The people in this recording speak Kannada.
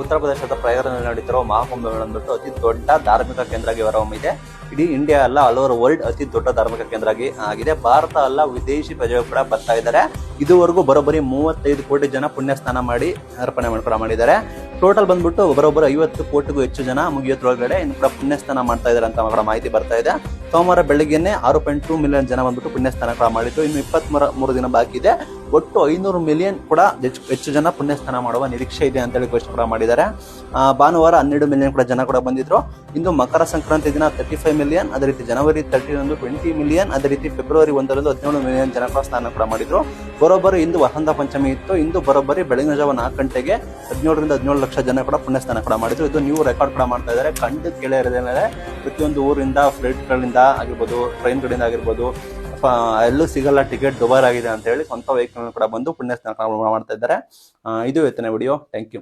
ಉತ್ತರ ಪ್ರದೇಶದ ಪ್ರಯಾಗದಲ್ಲಿ ನಡೀತಿರೋ ಮಹಾಕುಂಭಮೇಳ ಅತಿ ದೊಡ್ಡ ಧಾರ್ಮಿಕ ಕೇಂದ್ರ ಆಗಿ ಹೊರಹೊಮ್ಮಿದೆ. ಇಡೀ ಇಂಡಿಯಾ ಅಲ್ಲ ಆಲ್ ಓವರ್ ವರ್ಲ್ಡ್ ಅತಿ ದೊಡ್ಡ ಧಾರ್ಮಿಕ ಕೇಂದ್ರ ಆಗಿ ಆಗಿದೆ. ಭಾರತ ಅಲ್ಲ, ವಿದೇಶಿ ಪ್ರಜೆಗಳು ಕೂಡ ಬರ್ತಾ ಇದ್ದಾರೆ. ಇದುವರೆಗೂ ಬರೋಬ್ಬರಿ ಮೂವತ್ತೈದು ಕೋಟಿ ಜನ ಪುಣ್ಯ ಸ್ನಾನ ಮಾಡಿ ಅರ್ಪಣೆ ಮಾಡ್ಕೊಂಡು ಮಾಡಿದ್ದಾರೆ. ಟೋಟಲ್ ಬಂದ್ಬಿಟ್ಟು ಒಬ್ಬರೊಬ್ಬರು ಐವತ್ತು ಕೋಟಿಗೂ ಹೆಚ್ಚು ಜನ ಮುಗಿಯೋದ್ರೊಳಗಡೆ ಇನ್ನು ಕೂಡ ಪುಣ್ಯ ಸ್ನಾನ ಮಾಡ್ತಾ ಇದ್ದಾರೆ ಅಂತ ಕೂಡ ಮಾಹಿತಿ ಬರ್ತಾ ಇದೆ. ಸೋಮವಾರ ಬೆಳಗ್ಗೆನೆ ಆರು ಪಾಯಿಂಟ್ ಟೂ ಮಿಲಿಯನ್ ಜನ ಬಂದ್ಬಿಟ್ಟು ಪುಣ್ಯ ಸ್ನಾನ ಕೂಡ ಮಾಡಿದ್ದು. ಇನ್ನು ಇಪ್ಪತ್ತ್ ಮೂರು ದಿನ ಬಾಕಿ ಇದೆ. ಒಟ್ಟು ಐನೂರು ಮಿಲಿಯನ್ ಕೂಡ ಹೆಚ್ಚು ಹೆಚ್ಚು ಜನ ಪುಣ್ಯ ಸ್ನಾನ ಮಾಡುವ ನಿರೀಕ್ಷೆ ಇದೆ ಅಂತೇಳಿ ಘೋಷಣೆ ಕೂಡ ಮಾಡಿದ್ದಾರೆ. ಭಾನುವಾರ ಹನ್ನೆರಡು ಮಿಲಿಯನ್ ಕೂಡ ಜನ ಕೂಡ ಬಂದಿದ್ರು. ಇಂದು ಮಕರ ಸಂಕ್ರಾಂತಿ ದಿನ ತರ್ಟಿ ಫೈವ್ ಮಿಲಿಯನ್ ಅದೇ ರೀತಿ ಜನವರಿ ತರ್ಟಿ ಒಂದು ಟ್ವೆಂಟಿ ಮಿಲಿಯನ್ ಅದೇ ರೀತಿ ಫೆಬ್ರವರಿ ಒಂದರಲ್ಲೂ ಹದಿನೇಳು ಮಿಲಿಯನ್ ಜನ ಕೂಡ ಸ್ನಾನ ಕೂಡ ಮಾಡಿದ್ರು. ಬರೋಬ್ಬರಿ ಇಂದು ವಸಂತ ಪಂಚಮಿ ಇತ್ತು. ಇಂದು ಬರೋಬ್ಬರಿ ಬೆಳಗಿನ ಜಾವ ನಾಲ್ಕು ಗಂಟೆಗೆ ಹದಿನೇಳರಿಂದ ಹದಿನೇಳು ಲಕ್ಷ ಜನ ಕೂಡ ಪುಣ್ಯ ಸ್ನಾನ ಕೂಡ ಮಾಡಿದ್ರು. ಇದು ನೀವು ರೆಕಾರ್ಡ್ ಕೂಡ ಮಾಡ್ತಾ ಇದ್ದಾರೆ. ಕಂಡು ಕೇಳೇ ಮೇಲೆ ಪ್ರತಿಯೊಂದು ಊರಿಂದ ಫ್ಲೈಟ್ಗಳಿಂದ ಆಗಿರ್ಬೋದು ಟ್ರೈನ್ಗಳಿಂದ ಆಗಿರ್ಬೋದು ಎಲ್ಲೂ ಸಿಗಲ್ಲ ಟಿಕೆಟ್ ದುಬಾರಾಗಿದೆ ಅಂತ ಹೇಳಿ ಸ್ವಂತ ವೆಹಿಕಲ್ ಕೂಡ ಬಂದು ಪುಣ್ಯ ಸ್ನಾನ ಮಾಡ್ತಾ ಇದ್ದಾರೆ. ಇದು ಇವತ್ತಿನ ವಿಡಿಯೋ. Thank you